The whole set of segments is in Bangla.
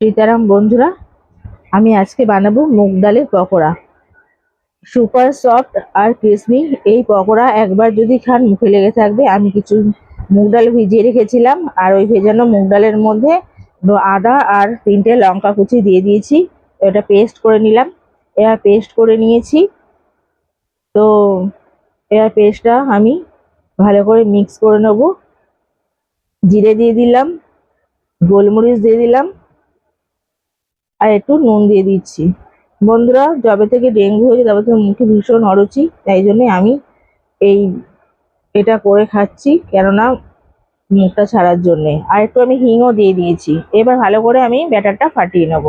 সীতারাম, বন্ধুরা, আমি আজকে বানাবো মুগ ডালের পকোড়া। সুপার সফট আর ক্রিসমি এই পকোড়া একবার যদি খান, মুখে লেগে থাকবে। আমি কিছু মুগ ডাল ভিজিয়ে রেখেছিলাম, আর ওই ভেজানো মুগ ডালের মধ্যে আদা আর তিনটে লঙ্কা কুচি দিয়ে দিয়েছি। এটা পেস্ট করে নিলাম। এবার পেস্ট করে নিয়েছি। তো এবার পেস্টটা আমি ভালো করে মিক্স করে নেব। জিরে দিয়ে দিলাম, গোলমরিচ দিয়ে দিলাম আর একটু নুন দিয়ে দিচ্ছি। বন্ধুরা, যবে থেকে ডেঙ্গু হয়েছে, তবে থেকে মুখে ভীষণ অরুচি, তাই জন্যে আমি এই এটা করে খাচ্ছি, কেননা মুখটা ছাড়ার জন্যে। আর একটু আমি হিংও দিয়ে দিয়েছি। এবার ভালো করে আমি ব্যাটারটা ফাটিয়ে নেব।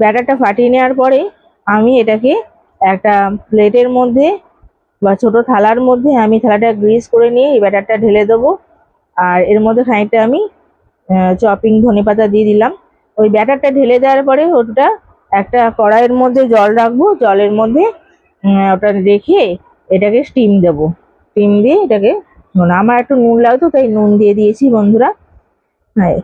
ব্যাটারটা ফাটিয়ে নেওয়ার পরে আমি এটাকে একটা প্লেটের মধ্যে বা ছোট থালার মধ্যে আমি থালাটা গ্রিস করে নিয়ে এই ব্যাটারটা ঢেলে দেবো। আর এর মধ্যে খানিকটা আমি চপিং ধনে পাতা দিয়ে দিলাম। ওই ব্যাটারটা ঢেলে দেওয়ার পরে ওটা একটা কড়াইয়ের মধ্যে জল রাখব, জলের মধ্যে ওটা রেখে এটাকে স্টিম দেবো। স্টিম দিয়ে এটাকে আমার একটু নুন লাগতো, তাই নুন দিয়ে দিয়েছি বন্ধুরা। হ্যাঁ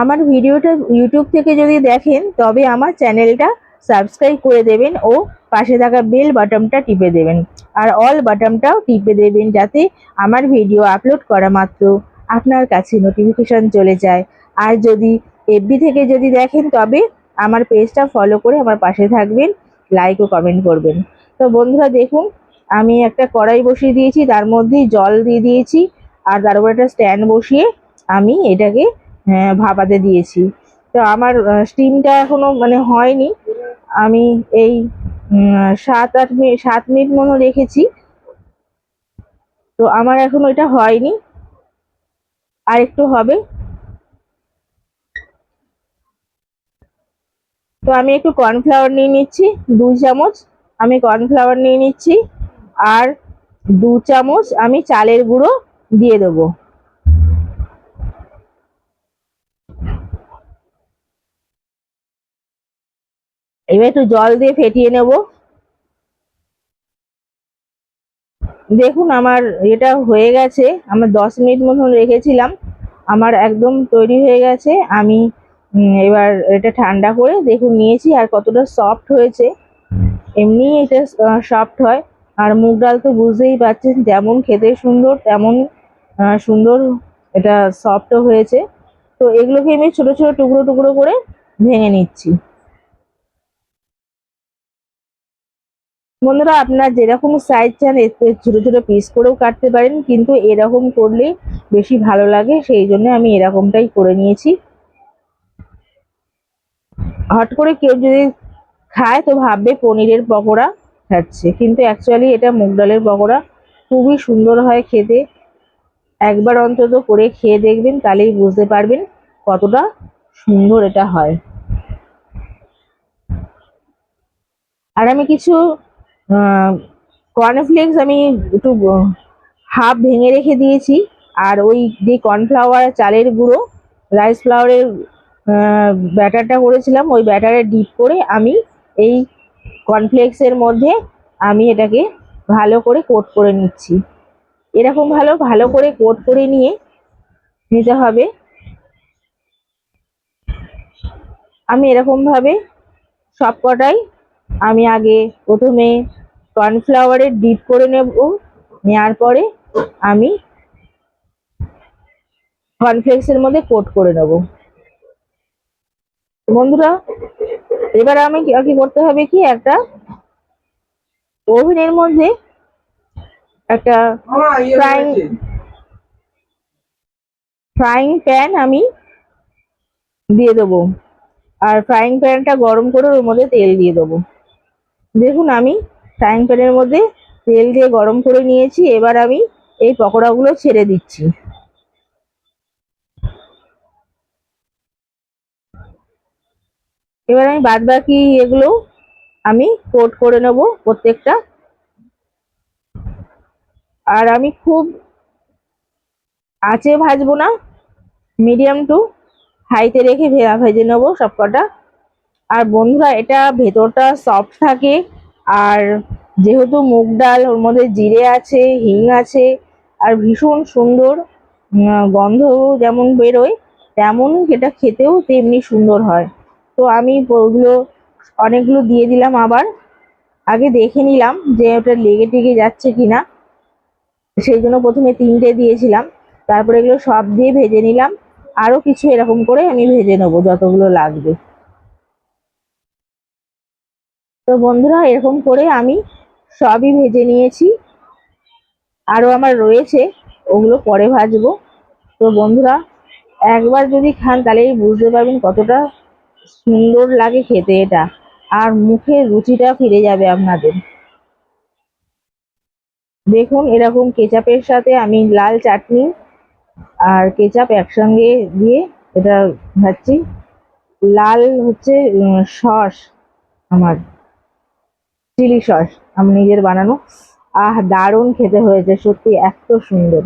আমার ভিডিওটা ইউটিউব থেকে যদি দেখেন, তবে আমার চ্যানেলটা সাবস্ক্রাইব করে দেবেন ও পাশে থাকা বেল বাটনটা টিপে দেবেন। আর অল বাটনটাও টিপে দেবেন যাতে আমার ভিডিও আপলোড করা মাত্র আপনার কাছে নোটিফিকেশন চলে যায়। আর যদি এফবি থেকে যদি দেখেন তবে আমার পেজটা ফলো করে আমার পাশে থাকবেন লাইক ও কমেন্ট করবেন। তো বন্ধুরা দেখুন আমি একটা কড়াই বসিয়ে দিয়েছি তার মধ্যে জল দিয়ে দিয়েছি আর তার উপর একটা স্ট্যান্ড বসিয়ে আমি এটাকে আহ, ভাপাতে দিয়েছি। তো আমার স্টিমটা এখনও মানে হয়নি। আমি এই সাত আট মিনিট সাত মিনিট মতো রেখেছি। তো আমার এখনও এটা হয়নি। আর একটু হবে। তো আমি একটু কর্নফ্লাওয়ার নিয়ে নিচ্ছি, দু চামচ আমি কর্নফ্লাওয়ার নিয়ে নিচ্ছি আর দু চামচ আমি চালের গুঁড়ো দিয়ে দেবো। এবার একটু জল দিয়ে ফেটিয়ে নেব। দেখুন আমার এটা হয়ে গেছে, আমার দশ মিনিট মতন রেখেছিলাম, আমার একদম তৈরি হয়ে গেছে, আমি এবার এটা ঠান্ডা করে দেখুন নিয়েছি আর কতটা সফট হয়েছে। এমনি এটা সফট হয়। আর মুগ ডাল তো বুঝতেই পারছেন যেমন খেতে সুন্দর, তেমন সুন্দর এটা সফটও হয়েছে। তো এগুলোকে আমি ছোট ছোট টুকরো টুকরো করে ভেঙে নিচ্ছি। বন্ধুরা, আপনার যেরকম সাইজ চান ছোট ছোট পিস করেও কাটতে পারেন, কিন্তু এরকম করলে বেশি ভালো লাগে, সেই জন্য আমি এরকমটাই করে নিয়েছি। হট করে কেউ যদি খায় তো ভাববে পনিরের পকোড়া খাচ্ছে। কিন্তু অ্যাকচুয়ালি এটা মুগ ডালের পকোড়া। খুবই সুন্দর হয় খেতে। একবার অন্তত করে খেয়ে দেখবেন, তাহলেই বুঝতে পারবেন কতটা সুন্দর এটা হয়। আর আমি কিছু কর্নফ্লেক্স আমি একটু হাফ ভেঙে রেখে দিয়েছি। আর ওই যে কর্নফ্লাওয়ার চালের গুঁড়ো রাইস ফ্লাওয়ারের ব্যাটারটা করেছিলাম, ওই ব্যাটারে ডিপ করে আমি এই কর্নফ্লেক্সের মধ্যে আমি এটাকে ভালো করে কোট করে নিচ্ছি। এরকম ভালো ভালো করে কোট করে নিয়ে নিতে হবে। আমি এরকমভাবে সব কটাই আমি আগে প্রথমে কর্নফ্লাওয়ারে ডিপ করে নেব নেওয়ার পরে আমি কর্নফ্লেক্সের মধ্যে কোট করে নেব। বন্ধুরা এবার আমি কি করতে হবে কি? একটা ওভেনের মধ্যে একটা ফ্রাইং ফ্রাইং প্যান আমি দিয়ে দেবো। আর ফ্রাইং প্যানটা গরম করে ওর মধ্যে তেল দিয়ে দেবো। দেখুন আমি ফ্রাইং প্যানের মধ্যে তেল দিয়ে গরম করে নিয়েছি। এবার আমি এই পকোড়াগুলো ছেড়ে দিচ্ছি। এবার আমি বাদ বাকি এগুলো আমি কোট করে নেব প্রত্যেকটা। আর আমি খুব আঁচে ভাজবো না মিডিয়াম টু হাইতে রেখে ভেজে নেব সবকটা। আর বন্ধুরা, এটা ভেতরটা সফট থাকে, আর যেহেতু মুগ ডাল, ওর মধ্যে জিরে আছে, হিং আছে, আর ভীষণ সুন্দর গন্ধ যেমন বেরোয়, তেমন এটা খেতেও তেমনি সুন্দর হয়। তো আমি ওগুলো, অনেকগুলো দিয়ে দিলাম আবার। আগে দেখে নিলাম যে ওটা লেগে টেগে যাচ্ছে কিনা। সেই জন্য প্রথমে তিনটে দিয়েছিলাম। তারপরে এগুলো সব দিয়ে ভেজে নিলাম। আরও কিছু এরকম করে আমি ভেজে নেব যতগুলো লাগবে। তো বন্ধুরা, এরকম করে আমি সবই ভেজে নিয়েছি। আরও আমার রয়েছে, ওগুলো পরে ভাজবো। তো বন্ধুরা, একবার যদি খান তাহলেই বুঝতে পারবেন কতটা সুন্দর লাগে খেতে এটা। আর মুখের রুচিটা ফিরে যাবে আপনাদের। দেখুন, এরকম কেচাপের সাথে আমি লাল চাটনি আর কেচাপ একসঙ্গে দিয়ে এটা ভাজছি। লাল হচ্ছে সস আমার, চিলি সস। আমি নিজের বানানো। আহ, দারুণ খেতে হয়েছে, সত্যি এত সুন্দর।